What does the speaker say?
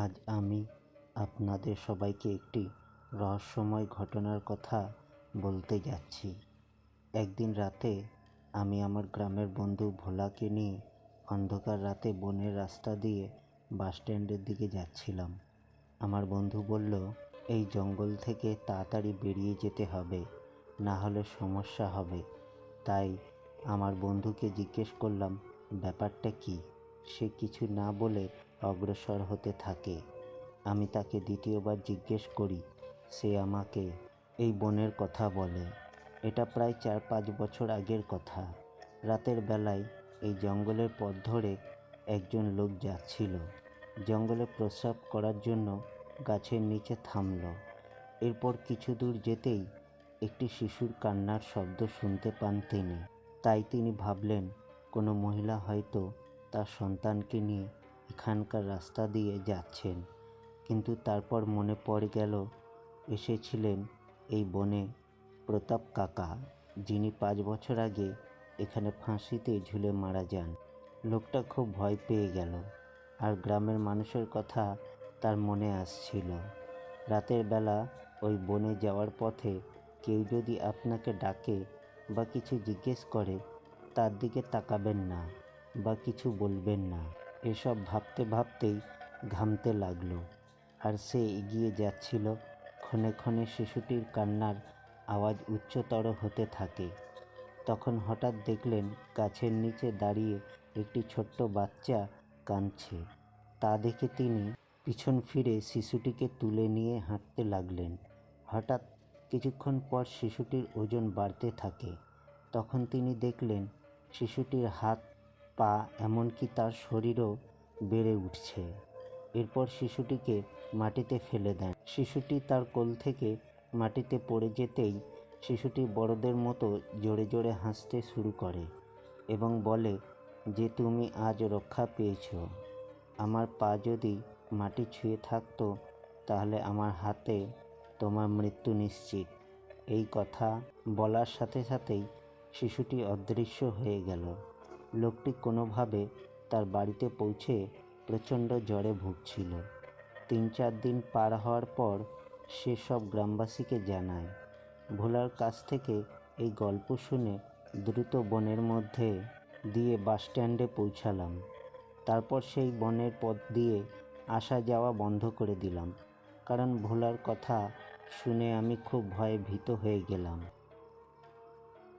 আজ আমি আপনাদের সবাইকে একটি রহস্যময় ঘটনার কথা বলতে যাচ্ছি। একদিন রাতে আমি আমার গ্রামের বন্ধু ভোলাকে নিয়ে অন্ধকার রাতে বনের রাস্তা দিয়ে বাস স্ট্যান্ডের দিকে যাচ্ছিলাম। আমার বন্ধু বলল, এই জঙ্গল থেকে তাড়াতাড়ি বেরিয়ে যেতে হবে, না হলে সমস্যা হবে। তাই আমার বন্ধুকে জিজ্ঞেস করলাম, ব্যাপারটা কি? সে কিছু না বলে অগ্রসর হতে থাকে। আমি তাকে দ্বিতীয়বার জিজ্ঞেস করি, সে আমাকে এই বনের কথা বলে। এটা প্রায় চার পাঁচ বছর আগের কথা। রাতের বেলায় এই জঙ্গলের পথ ধরে একজন লোক যাচ্ছিল। জঙ্গলে প্রস্রাব করার জন্য গাছের নিচে থামল। এরপর কিছু দূর যেতেই একটি শিশুর কান্নার শব্দ শুনতে পান তিনি। তাই তিনি ভাবলেন, কোনো মহিলা হয়তো তার সন্তানকে নিয়ে এখানকার রাস্তা দিয়ে যাচ্ছেন। কিন্তু তারপর মনে পড়ে গেল, এসেছিলেন এই বনে প্রতাপ কাকা, যিনি পাঁচ বছর আগে এখানে ফাঁসিতে ঝুলে মারা যান। লোকটা খুব ভয় পেয়ে গেল আর গ্রামের মানুষের কথা তার মনে আসছিল। রাতের বেলা ওই বনে যাওয়ার পথে কেউ যদি আপনাকে ডাকে বা কিছু জিজ্ঞেস করে, তার দিকে তাকাবেন না। বা কিছু বলবেন না। এসব ভাবতে ভাবতেই ঘামতে লাগল। আর সে এগিয়ে যাচ্ছিল। ক্ষণে ক্ষণে শিশুটির কান্নার আওয়াজ উচ্চতর হতে থাকে। তখন হঠাৎ দেখলেন, গাছের নিচে দাঁড়িয়ে একটি ছোট্ট বাচ্চা কাঁদছে। তা দেখে তিনি পিছন ফিরে শিশুটিকে তুলে নিয়ে হাঁটতে লাগলেন। হঠাৎ কিছুক্ষণ পর শিশুটির ওজন বাড়তে থাকে। তখন তিনি দেখলেন, শিশুটির হাত পা এমনকি তার শরীরও বেড়ে উঠছে। এরপর শিশুটিকে মাটিতে ফেলে দেন। শিশুটি তার কোল থেকে মাটিতে পড়ে যেতেই শিশুটি বড়দের মতো জোরে জোরে হাসতে শুরু করে এবং বলে, যে তুমি আজ রক্ষা পেয়েছ। আমার পা যদি মাটি ছুঁয়ে থাকতো, তাহলে আমার হাতে তোমার মৃত্যু নিশ্চিত। এই কথা বলার সাথে সাথেই শিশুটি অদৃশ্য হয়ে গেল। লোকটি কোনোভাবে তার বাড়িতে পৌঁছে প্রচণ্ড জ্বরে ভুগছিল। তিন চার দিন পার হওয়ার পর সে সব গ্রামবাসীকে জানায়। ভোলার কাছ থেকে এই গল্প শুনে দ্রুত বনের মধ্যে দিয়ে বাসস্ট্যান্ডে পৌঁছালাম। তারপর সেই বনের পথ দিয়ে আসা যাওয়া বন্ধ করে দিলাম। কারণ ভোলার কথা শুনে আমি খুব ভয়ে ভীত হয়ে গেলাম।